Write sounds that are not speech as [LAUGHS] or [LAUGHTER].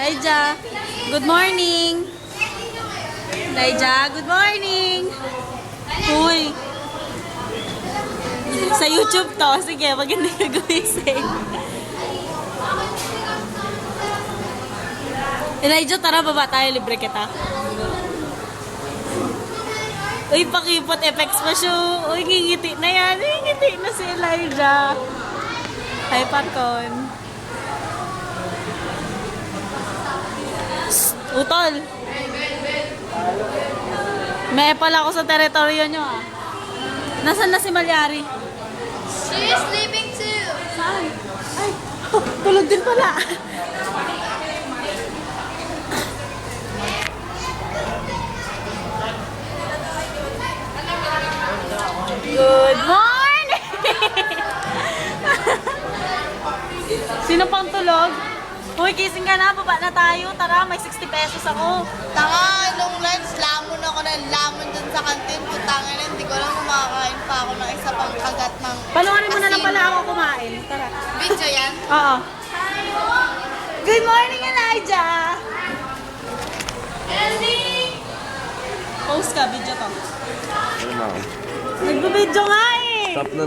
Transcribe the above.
Elijah, good morning. Elijah, good morning. Uy. Sa YouTube to. Sige, wag hindi ka gumising. Elijah, tara baba tayo. Libre kita. Uy, pakipot effects pa siya. Uy, ngingiti na yan. Ngingiti na si Elijah. Hi, Paton. Utol. May pala ako sa teritoryo nyo ah. Nasaan na si Malyari? She's sleeping too. Saan? Ay, oh, tulog din pala. Good morning! [LAUGHS] Sino pang tulog? Uy, kising ka na, baba na tayo. Tara, may 60 pesos ako. Tanga, nung lunch, lamon ako ng lamon dun sa kantin. Putangin na, hindi ko alam kung makakain pa ako ng isa pang kagat ng... Panuwarin mo na lang pala ako kumain. Tara. Video yan? [LAUGHS] Oo. Good morning, Elijah! Post ka, video to. Ano na? Nagbe-video nga eh. Stop na